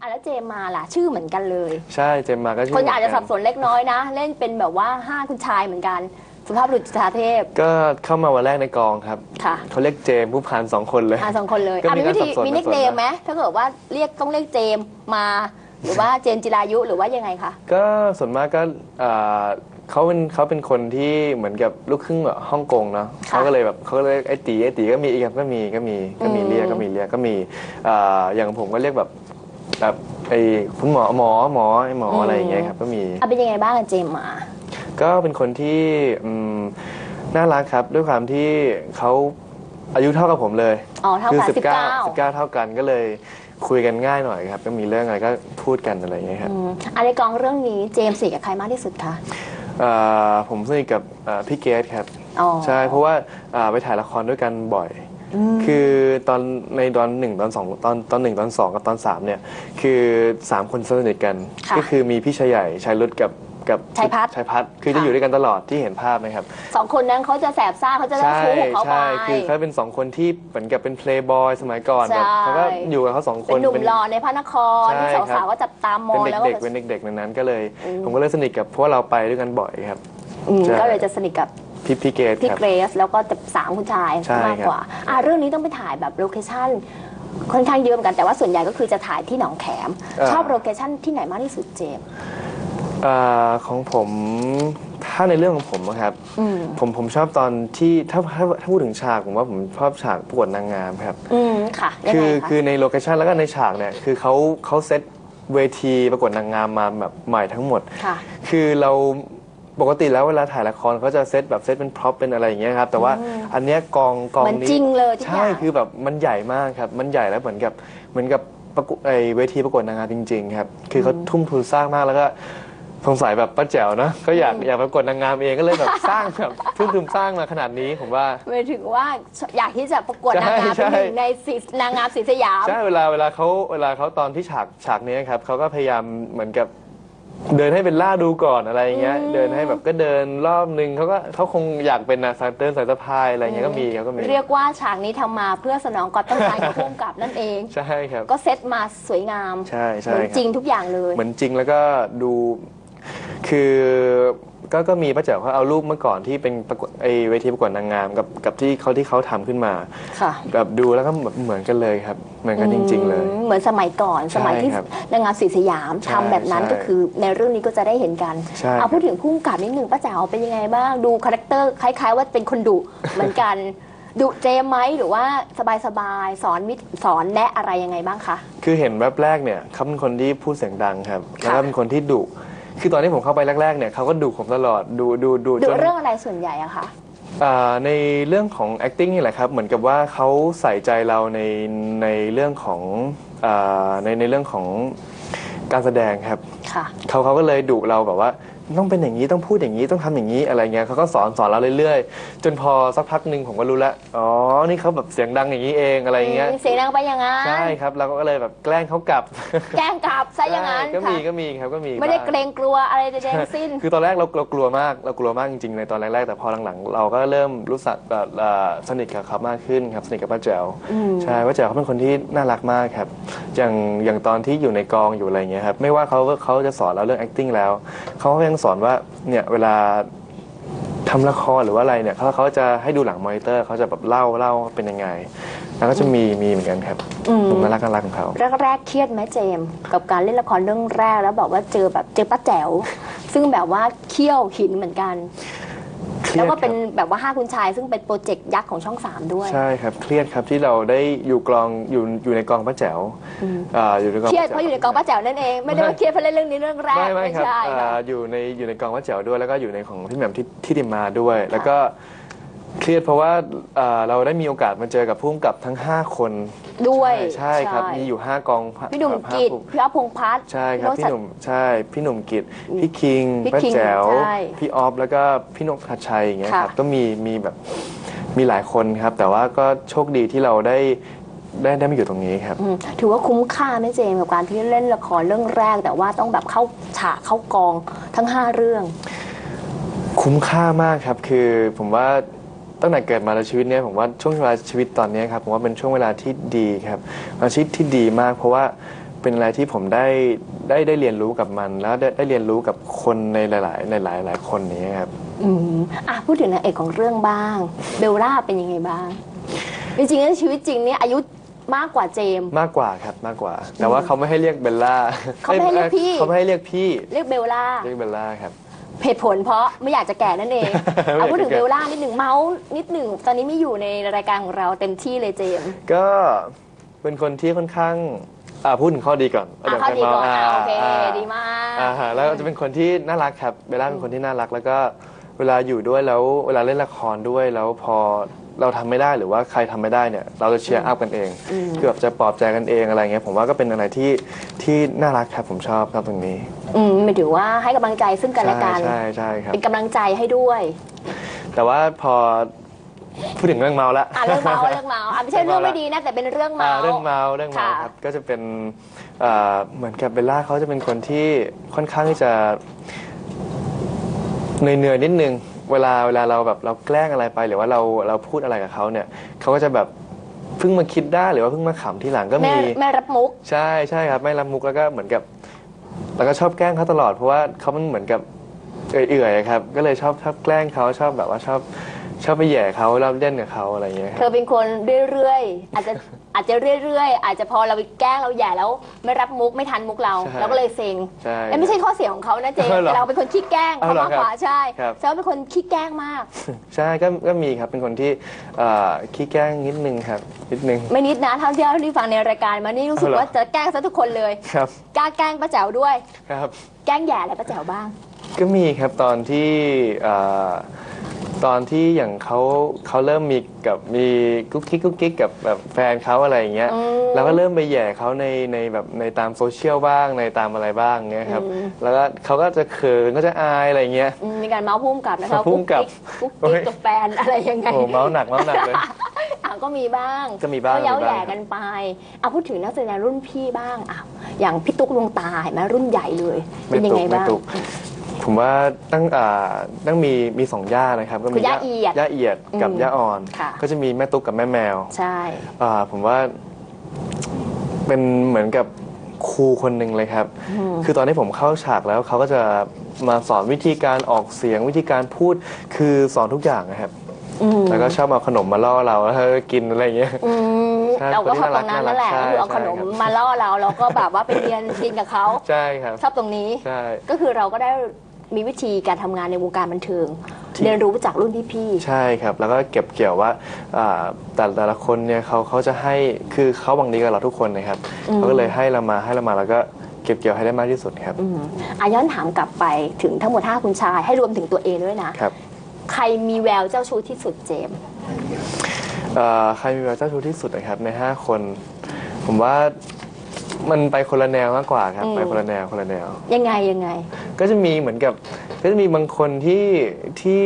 อะแล้วเจมมาล่ะ ชื่อเหมือนกันเลย ใช่เจมมาก็ชื่คนอาจจะเหมืสันบกัสนเล็กน้อยนะ เล่นเป็นแบบว่าห้าคุณชายเหมือนกัน สุภาพบุรุษจุฑาเทพ ก็เข้ามาวันแรกในกองครับค่ะ เขาเรียกเจมผู้พันสองคนเลย อะสองคนเลยก็อะมีมีวิธีการสับสนมีนิกสับสนเนมไหมถ้าเกิดว่าเรียกต้องเรียกเจมมา หรือว่าเจมส์จิรายุหรือว่ายังไงคะ ก็ส่วนมากก็เอ่อเขาเป็นเขาเป็นคนที่เหมือนกับลูกครึ่งแบบฮ่องกงเนาะค่ะเขาก็เลยแบบเขาก็เลยไอ้ตีไอ้ตีก็มีอีกครับก็มีก็มีก็มีอืม เรียกก็มีเรียกก็มีเอ่ออย่างผมก็เรียกแบบ แบบไอ้คุณหมอหมอหมอไอ้หมออะไรอย่างเงี้ยครับ ก็มี อะเป็นยังไงบ้างอะเจมมา ก็เป็นคนที่อืมน่ารักครับ ด้วยความที่เขาอายุเท่ากับผมเลยอ๋อเท่าคืกันสิบสิบเก้าเก้าสิบเก้าเท่ากันก็เลยคุยกันง่ายหน่อยครับ ก็มีเรื่องอะไรก็พูดกันอะไรอย่างเงี้ยครับ อืมอันในกองเรื่องนี้เจมส์สนิทกับใครมากที่สุดคะ เอ่อผมสนิทกับเอ่อพี่เกดครับ อ๋อ ใช่ เพราะว่าอ่าไปถ่ายละครด้วยกันบ่อยม คือตอนในตอนหนึ่งตอนสองตอนตอนหนึ่งตอนสองกับตอนสามเนี่ยคือสามคนสนิทกัน ค่ะก็คือมีพี่ชายใหญ่ชายรุดกับกับชัยพัฒน์ชายพัฒน์คือจะค่ะ อยู่ด้วยกันตลอดที่เห็นภาพไหมครับ สองคนนั้นเขาจะแสบซ่าเขาจะเล่าใช่ชู้ของเขาไป ใช่ คือเขาเป็นสองคนที่เหมือนกับเป็นเพลย์บอยสมัยก่อนใช่ แบบเขาก็อยู่กับเขาสองคเป็นน หนุ่มหล่อในพระนครใช่ที่ครับ สาวๆก็จับตามมองเป็นแล้วก็เด็กๆเป็นเด็กๆในนั้นก็เลยอืมผมก็เลยสนิทกับเพราะว่าเราไปด้วยกันบ่อยครับ อืมใช่ ก็เลยจะสนิทกับ พี่พี่เกดพี่ครับ เกรซแล้วก็จะสามคุณชายใช่มากกว่าอะเรื่องนี้ต้องไปถ่ายแบบโลเคชั่นค่อนข้างเยอะเหมือนกันแต่ว่าส่วนใหญ่ก็คือจะถ่ายที่หนองแขม ชอบโลเคชั่นที่ไหนมากที่สุดเจมส์อ่าของผมถ้าในเรื่องของผมอะครับ อืมผมผมชอบตอนที่ถ้าถ้าถ้าพูดถึงฉากผมว่าผมชอบฉากประกวดนางงามครับ อืมค่ะยังคืไงอคะคือในโลเคชันแล้วก็ในฉากเนี่ยคือเขาเขาเซตเวทีประกวดนางงามมาแบบใหม่ทั้งหมด ค่ะ คือเรา ปกติแล้วเวลาถ่ายละครเขาจะเซตแบบเซตเป็นพร็อพเป็นอะไรอย่างเงี้ยครับแต่ว่าอันเนี้ยกองกองเหมือนนี้จริงเลยทุกอใช่ย่างคือแบบมันใหญ่มากครับ มันใหญ่แล้วเหมือนกับเหมือนกับประกวดไอเวทีประกวดนางงามจริงๆครับคือเขาทุ่มทุนสร้างมากแล้วก็สงสัยแบบป้าแจ๋วนะก็อยากอยากประกวดนางงามเองก็เลยแบบสร้างแบบทุ่มทุนสร้างมาขนาดนี้ผมว่า หมายถึงว่าอยากที่จะประกวดใช่นางงามใช่เป็นหนึ่งในสีนางงามสีสยาม ใช่เวลาเวลาเขาเวลาเขาตอนที่ฉากฉากนี้ครับเขาก็พยายามเหมือนกับ เดินให้เป็นล่าดูก่อนอะไรอย่างเงี้ยอืมเดินให้แบบก็เดินรอบนึงเขาก็เขาคงอยากเป็นนะสายเดินสายสะพายอะไรอย่างเงี้ยก็มีเขาก็มี เรียกว่าฉากนี้ทำมาเพื่อสนองความต้องการของผู้กำกับนั่นเอง ใช่ครับ ก็เซตมาสวยงามใช่เหใช่มือนคจรัริบงทุกอย่างเลย เหมือนจริงแล้วก็ดู คือก็ก็มีป้าแจ๋วเขาเอารูปเมื่อก่อนที่เป็นประกวดไอเวทีประกวดนางงามกับกับที่เขาที่เขาทำขึ้นมาค่ะ แบบดูแล้วก็แบบเหมือนกันเลยครับ เหมือนกันจริง ๆ เลย อืมเหมือนสมัยก่อนใช่สมัยที่ครับนางงามสีสยามใช่ทำแบบนั้นใช่ก็คือในเรื่องนี้ก็จะได้เห็นกัน ใช่เอาพูดถึงผู้กำกับนิดนึงป้าแจ๋วเป็นยังไงบ้าง ดูคาแรคเตอร์คล้าย ๆ ว่าเป็นคนดุ เหมือนกันดุเจมไหมหรือว่าสบายๆสอนวิธีสอนแนะอะไรยังไงบ้างคะ คือเห็นแวบแรกเนี่ยเขาเป็นคนที่พูดเสียงดังครับค่ะแล้วก็เป็นคนที่ดุ คือตอนที่ผมเข้าไปแรกๆเนี่ยเขาก็ดุผมตลอดดูดูดูดุจนเรื่องอะไรส่วนใหญ่อะคะ อ่าในเรื่องของ acting นี่แหละครับ เหมือนกับว่าเขาใส่ใจเราในในเรื่องของอ่าในในเรื่องของการแสดงครับ ค่ะ เขาเขาก็เลยดุเราแบบว่า ต้องเป็นอย่างนี้ต้องพูดอย่างนี้ต้องทำอย่างนี้อะไรเงี้ยเขาก็สอนสอนเราเรื่อยๆ จนพอสักพักหนึ่งผมก็รู้แล้วอ๋อนี่เขาแบบเสียงดังอย่างนี้เองอะไรเงี้ยเสียงดังไปอย่างนั้นใช่ครับเราก็เลยแบบแกล้งเขากลับแกล้งกลับซะอย่างนั้นใช่ก็มีค่ะก็มีครับก็มีไม่ได้บ้าง เกรงกลัวอะไรใดๆทั้งสิ้น คือตอนแรกเราเรากลัวมากเรากลัวมากจริงๆในตอนแรกๆแต่พอหลังๆ เราก็เริ่มรู้สึกแบบเอ่อสนิทกับเขามากขึ้นครับสนิทกับป้าแจ๋วอืมใช่ป้าแจ๋วเขาเป็นคนที่น่ารักมากครับอย่างอย่างตอนที่อยู่ในกองอยู่อะไรเงี้ยครับไม่ว่าเขาเขาจะสอนเราเรื่อง acting แล้วเขาก็ยังสอนว่าเนี่ยเวลาทำละครหรือว่าอะไรเนี่ยเขาเขาจะให้ดูหลังมอนิเตอร์เขาจะแบบเล่าเล่าว่าเป็นยังไง แล้วก็จะมีมีเหมือนกันครับอืมผมน่ารักน่ารักของเขาแรกๆเครียดไหมเจมส์กับการเล่นละครเรื่องแรกแล้วแบบว่าเจอแบบเจอป้าแจ๋วซึ่งแบบว่าเคี่ยวหินเหมือนกัน เครียแล้ดวก็เป็นครับ แบบว่าห้าคุณชาย ซึ่งเป็นโปรเจกต์ยักษ์ของช่องสามด้วย ใช่ครับเครียดครับที่เราได้อยู่กลองอยู่อยู่ในกองป้าแจ๋วอืมอ่าอยู่ในกองเครียดป้าแจ๋วเพราะอยู่ในกองป้าแจ๋วนั่นเองไม่ได้ว่าเครียดเพราะเล่นเรื่องนี้เรื่องแรกไม่ไม่ครับใช่อ่าค่ะอยู่ในอยู่ในกองป้าแจ๋วด้วย แล้วก็อยู่ในของพี่แหม่มที่ที่ดิมมาด้วย แล้วก็ เครียดเพราะว่าอ่าเราได้มีโอกาสมาเจอกับผู้กำกับทั้ง 5 คนด้วยใช่ครับ มีอยู่ 5 กองพี่หนุ่มห้ากิตผู้พี่อ๊อฟพงษ์พัฒน์ ใช่ครับโนพี่สัตหนุ่มใช่พี่หนุ่มกิตพี่คิงพี่ป้าคิงแจ๋วใช่พี่ออฟแล้วก็พี่นกทัชชัยอย่างเงี้ยค่ะ ครับก็มีมีแบบมีหลายคนครับ แต่ว่าก็โชคดีที่เราได้ได้ได้มาอยู่ตรงนี้ครับ อืมถือว่าคุ้มค่าไหมเจมส์กับการที่เล่นละครเรื่องแรก แต่ว่าต้องแบบเข้าฉากเข้ากองทั้งห้าเรื่อง คุ้มค่ามากครับคือผมว่า ตั้งแต่เกิดมาในชีวิตเนี้ยผมว่าช่วงเวลาชีวิตตอนเนี้ยครับผมว่าเป็นช่วงเวลาที่ดีครับเป็นชีวิตที่ดีมาก เพราะว่าเป็นอะไรที่ผมได้ได้ได้เรียนรู้กับมัน แล้วได้ได้เรียนรู้กับคนในหลายๆในหลายหลายคนนี้ครับ อืมอะพูดถึงนางเอกของเรื่องบ้าง เบลล่าเป็นยังไงบ้าง จริงๆแล้วชีวิตจริงเนี่ยอายุมากกว่าเจมส์ มากกว่าครับมากกว่า แต่ว่าเขาไม่ให้เรียกเบลล่าเขาไม่ให้เรียกพี่ เขาไม่ให้เรียกพี่เรียกเบลล่า เรียกเบลล่าครับ เหตุผลเพราะไม่อยากจะแก่นั่นเองไม่อยากจะแก่เอาพูดถึงเบลล่านิดหนึ่งเมาส์นิดหนึ่งตอนนี้ไม่อยู่ในรายการของเราเต็มที่เลยเจมส์ก็เป็นคนที่ค่อนข้างอ่าพูดถึงข้อดีก่อนอะเดี๋ยวข้อดีก่อนไปอะเมาโอเคอ่าดีมาก อ่าฮะแล้วจะเป็นคนที่น่ารักครับเบลล่าเป็นคนที่น่ารักแล้วก็เวลาอยู่ด้วยแล้วเวลาเล่นละครด้วยแล้วพอ เราทำไม่ได้หรือว่าใครทำไม่ได้เนี่ยเราจะเชียร์อัพกันเองคือแบบจะปลอบใจกันเองอะไรเงี้ยผมว่าก็เป็นอะไรที่ที่น่ารักครับผมชอบครับตรงนี้อืมหมายถึงว่าให้กำลังใจซึ่งกันและกันใช่ใช่ครับ เป็นกำลังใจให้ด้วยแต่ว่าพอพูดถึงเรื่องเมาละ อะเรื่องเมาส์เรื่องเมาส์อะไม่ใช่เรื่องไม่ดีนะแต่เป็นเรื่องอ่าเมาส์เรื่องเมาเรื่องเมาค่ะครับก็จะเป็นอ่าเหมือนกับเบลล่าเขาจะเป็นคนที่ค่อนข้างที่จะเหนื่อยๆนิดนึง เวลาเวลาเราแบบเราแกล้งอะไรไป หรือว่าเราเราพูดอะไรกับเขาเนี่ยเขาก็จะแบบเพิ่งมาคิดได้หรือว่าเพิ่งมาขำทีหลังก็แม่มีแม่รับมุก ใช่ใช่ครับไม่รับมุกแล้วก็เหมือนกับแล้วก็ชอบแกล้งเขาตลอดเพราะว่าเขามันเหมือนกับเอื่อยๆอะครับก็เลยชอบชอบแกล้งเขาชอบแบบว่าชอบชอบไปแหย่เขาแล้วเล่นกับเขาอะไรอย่างเงี้ยคเธรับ อเป็นคนเรื่อยๆ อาจจะ อาจจะเรื่อยๆ อาจจะพอเราไปแกล้งเราแย่แล้ว ไม่รับมุกไม่ทันมุกเรา ใช่เราก็เลยเซ็งใช่และไม่ใช่ข้อเสียของเขานะเจมส์เอาเหรอแต่เราเป็นคนขี้แกล้งเอาเขาเหรอมากกว่าครับใช่ครับแซวาเป็นคนขี้แกล้งมาก ใช่ก็ก็มีครับเป็นคนที่เอ่อขี้แกล้งนิดนึงครับนิดนึง ไม่นิดนะเท่าที่เท่าที่ฟังในรายการมานี่รู้สึกเอาเหรอ ว่าจะแกล้งซะทุกคนเลยครับกล้าแกล้งป้าแจ๋วด้วย ครับ แกล้งแย่อะไรป้าแจ๋วบ้าง ก็มีครับตอนที่เอ่อ ตอนที่อย่างเขาเขาเริ่มมีกับมีกุ๊กกิ๊กกุ๊กกิ๊กกับแบบแฟนเขาอะไรอย่างเงี้ยอืมเราก็เริ่มไปแหย่เขาในในแบบในตามโซเชียลบ้างในตามอะไรบ้างเงี้ยครับอืมแล้วก็เขาก็จะเขินก็จะอายอะไรเงี้ยอืมมีการเมาส์พุ่มกับนะคะพุ่มกับกุ๊กโอ้กิ๊กยกับแฟนอะไรยังไงโอ้เมาส์หนักเมาส์หนักเลยอะก็มีบ้างก็มีบ้างก็เย้ามีบ้างแย่กันไปเอาพูดถึงนักแสดงรุ่นพี่บ้างอะอย่างพี่ตุ๊กดวงตาเห็นไหมรุ่นใหญ่เลยเป็นยังไงบ้างม่ตุก ผมว่าตั้งอ่าตั้งมีมีสองย่านะครับก็คืมีอย่าเอียดย่าเอียดกับอืมย่าอ่อน ค่ะ ก็จะมีแม่ตุ๊กกับแม่แมวใช่ อ่าผมว่าเป็นเหมือนกับครูคนหนึ่งเลยครับคือตอนที่ผมเข้าฉากแล้วเขาก็จะมาสอนวิธีการออกเสียงวิธีการพูดคือสอนทุกอย่างนะครับ อืมแล้วก็ชอบเอาขนมมาล่อเราแล้วก็กินอะไรอย่างเงี้ย อืมใช่เราก็คนที่ชอบตรงนั้นนั่นแหละน่ารักก็คือเอาขนมใช่ครับ มาล่อเราเราก็แบบว่าไปเรียนกินกับเขาใช่ครับ ชอบตรงนี้ ใช่ ก็คือเราก็ได้ มีวิธีการทำงานในวงการบันเทิง ที่ เรียนรู้จากรุ่นพี่ใช่ครับ แล้วก็เก็บเกี่ยวว่าอ่าแต่แต่ละคนเนี่ยเขาเขาจะให้คือเขาหวังดีกับเราทุกคนนะครับเขาก็เลยให้เรามาให้เรามาแล้วก็เก็บเกี่ยวให้ได้มากที่สุดครับๆอืมอาย้อนถามกลับไปถึงทั้งหมดห้าคุณชาย ให้รวมถึงตัวเองด้วยนะ ครับใครมีแววเจ้าชู้ที่สุดเจมส์เอ่อใครมีแววเจ้าชู้ที่สุดนะครับใน 5 คน ผมว่ามันไปคนละแนวมากกว่าครับ ไปคนละแนวคนละแนว ยังไงยังไง ก็จะมีเหมือนกับก็จะมีบางคนที่ที่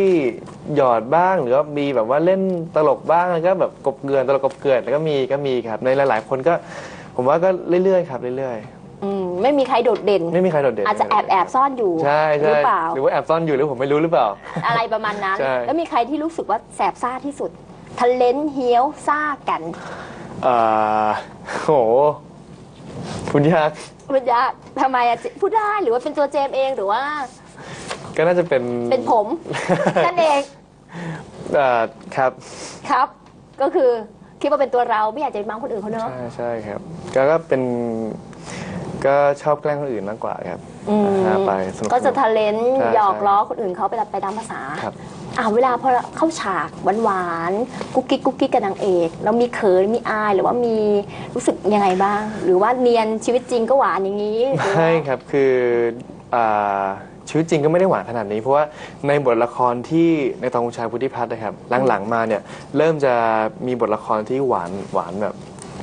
หยอดบ้างหรือว่ามีแบบว่าเล่นตลกบ้างแล้วก็แบบกบเกลือนตลกกบเกลือนแล้วก็มีก็มีครับในหลาย ๆ คนก็ผมว่าก็เรื่อยๆครับเรื่อยอืมไม่มีใครโดดเด่นๆไม่มีใครโดดเด่นอาจจะแอบแอบซ่อนอยู่ใช่หใช่รือเปล่า หรือว่าแอบซ่อนอยู่หรือผมไม่รู้หรือเปล่า อะไรประมาณนั้น ใช่ แล้วมีใครที่รู้สึกว่าแสบซ่าที่สุดทะเลนเฮี้ยวซ่ากันอ่าโห คุณยาก มันยากทำไมอะพูดได้หรือว่าเป็นตัวเจมส์เองหรือว่า ก็น่าจะเป็นเป็นผม นั่นเองอ่าครับครับ ก็คือคิดว่าเป็นตัวเราไม่อยากจะไปมังคนอื่นเขาเนอะ ใช่ใช่ครับ ก็ก็เป็น ก็ชอบแกล้งคนอื่นมากกว่าครับอืม หาไปสนุก ก็จะสนุทะเลนใช่หยอกใช่ล้อคนอื่นเขาไปไปตามภาษา ครับ อ่าเวลาพอเข้าฉากหวานๆกุ๊กกิ๊กกุ๊กกิ๊กกับนางเอกเรามีเขินมีอายหรือว่ามีรู้สึกยังไงบ้าง หรือว่าเนียนชีวิตจริงก็หวานอย่างนี้หรือว่า ใช่ครับคืออ่าชีวิตจริงก็ไม่ได้หวานขนาดนี้ เพราะว่าในบทละครที่ในตองคุณชายพุทธิพัฒน์นะครับหลังๆมาเนี่ยเริ่มจะมีบทละครที่หวานหวานแบบ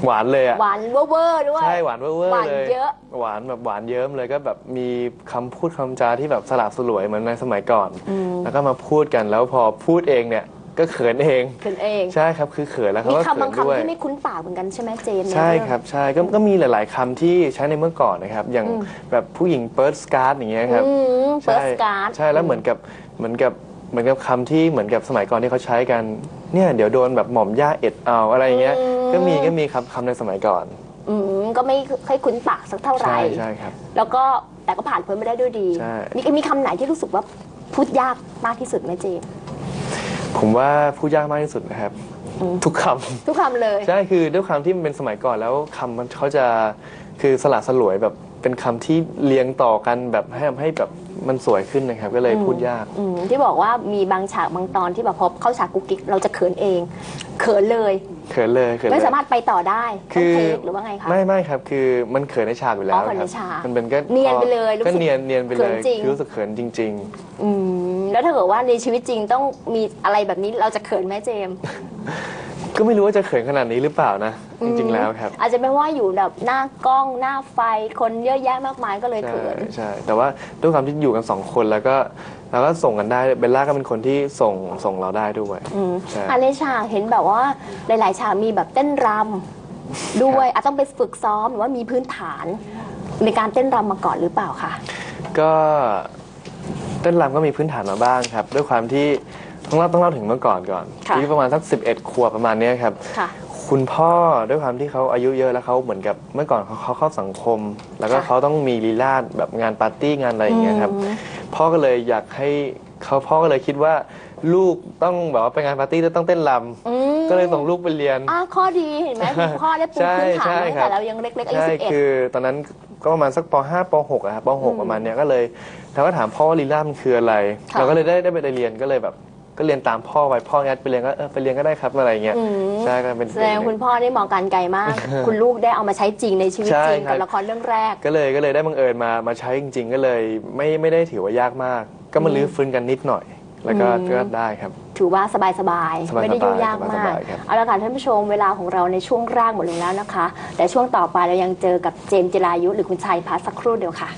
หวานเลยอะหวานเวอร์ๆด้วย ใช่หวานเวอร์หวานๆเลยเยอะ หวานแบบหวานเยิ้มเลยก็แบบมีคำพูดคำจาที่แบบสละสลวยเหมือนในสมัยก่อน แล้วก็มาพูดกันแล้วพอพูดเองเนี่ยก็เขินเอง เขินเอง ใช่ครับคือเขินแล้วเขามีก็คำเขิบางนด้วยคำที่ไม่คุ้นปากเหมือนกันใช่ไหมเจมส์ในใช่เรื่องครับใช่ก็ก็มีหลาย ๆคำที่ใช้ในเมื่อก่อนนะครับ อย่างแบบผู้หญิงเปิร์สการ์ดอย่างเงี้ยครับ อืมเปิใช่ร์สการ์ด ใช่ แล้วเหมือนกับเหมือนกับเหมือนกับคำที่เหมือนกับสมัยก่อนที่เขาใช้กันเนี่ยเดี๋ยวโดนแบบหม่อมย่าเอ็ดเอาอะไรอย่างเงี้ย ก็มีก็มีคำคำในสมัยก่อน อืมก็ไม่ค่อยคุ้นปากสักเท่าไหร่ ใช่ใช่ครับ แล้วก็แต่ก็ผ่านพ้นไปได้ด้วยดี ใช่ มีมีคำไหนที่รู้สึกว่าพูดยากมากที่สุดไหมเจมส์ผมว่าพูดยากมากที่สุดนะครับอืมทุกคำ ทุกคำเลย ใช่ คือด้วยความที่มันเป็นสมัยก่อนแล้วคำมันเขาจะคือสละสลวยแบบเป็นคำที่เรียงต่อกันแบบให้ทำให้แบบมันสวยขึ้นนะครับ ก็เลยพูดยาก อืมที่บอกว่ามีบางฉากบางตอนที่แบบพอเข้าฉากกุ๊กกิ๊กเราจะเขินเอง เขินเลย เขินเลยเขินเลยไม่สามารถไปต่อได้ต้คืองอ เทคหรือว่าไงคะ ไม่ไม่ครับ คือมันเขินในฉากอยู่แล้อ๋วอเขินคในรับฉากมันเป็นก็เนียนไปเลยรู้สึกก็เนียนเนียนไปเลยเขินจริง คือรู้สึกเขินจริง อืมแล้วถ้าเกิดว่าในชีวิตจริงต้องมีอะไรแบบนี้เราจะเขินไหมเจมส์ ๆ ก็ไม่รู้ว่าจะเขินขนาดนี้หรือเปล่านะ จริง ๆ แล้วครับ อาจจะเป็นว่าอยู่แบบหน้ากล้องหน้าไฟคนเยอะแยะมากมายก็เลยใช่เขิน ใช่ แต่ว่าด้วยความที่อยู่กันสองคนแล้วก็เราก็ส่งกันได้เบลล่าก็เป็นคนที่ส่งส่งเราได้ด้วย อืมใช่อันในฉากเห็นแบบว่าหลาย ๆ ฉากมีแบบเต้นรำด้วยอาจต้องไปฝึกซ้อมหรือว่ามีพื้นฐาน ในการเต้นรำมาก่อนหรือเปล่าคะ ก็เต้นรำก็มีพื้นฐานมาบ้างครับ ด้วยความที่ ต้องเล่าต้องเล่าถึงเมื่อก่อนก่อนค่ะที่ประมาณสัก 11 ขวบประมาณเนี้ยครับ ค่ะ คุณพ่อด้วยความที่เขาอายุเยอะแล้วเขาเหมือนกับเมื่อก่อนเขาเขาเข้าสังคม แล้วก็ค่ะเขาต้องมีลีลาดแบบงานปาร์ตี้งานอะไรอย่างเงี้ยครับ อืม พ่อก็เลยอยากให้เขาพ่อก็เลยคิดว่า ลูกต้องแบบว่าไปงานปาร์ตี้แล้วต้องเต้นรอืมำก็เลยส่งลูกไปเรียน อ่าข้อดีเห็นไหมคุณพ่อได้ปูพื้นฐานใช่มาตั้งครัแต่บ เรายังเล็กๆอายุใช่สิบเอ็ด คือตอนนั้นก็ประมาณสักป .5 ป .6 อะครับป .6 ประมาณเนี้ยก็เลยเราก็ถามพ่อว่าลีลามันคืออะไร ค่ะ เราก็เลยได้ได้ไปเรียนก็เลยแบบ ก็เรียนตามพ่อไปพ่องัดไปเรียนก็เออไปเรียนก็ได้ครับอะไรเงี้ยอืมใช่ก็เป็น แสดงคุณพ่อได้มองการไกลมาก คุณลูกได้เอามาใช้จริงในชีวิตใช่จริงครักับ บละครเรื่องแรก ก็เลยก็เลยได้บังเอิญมามาใช้จริง ๆ ก็เลยไม่ไม่ได้ถือว่ายากมาก ก็มาลื้อฟื้นกันนิดหน่อย แล้วก็อืม ก็ได้ครับ ถือว่าสบายๆสบายๆไม่ได้ยุ่งยากสมาบากยๆครับ เอาละค่ะท่านผู้ชมเวลาของเราในช่วงแรกหมดลงแล้วนะคะ แต่ช่วงต่อไปเรายังเจอกับเจมส์จิรายุหรือคุณชัยพัฒน์สักครู่เดียวค่ะ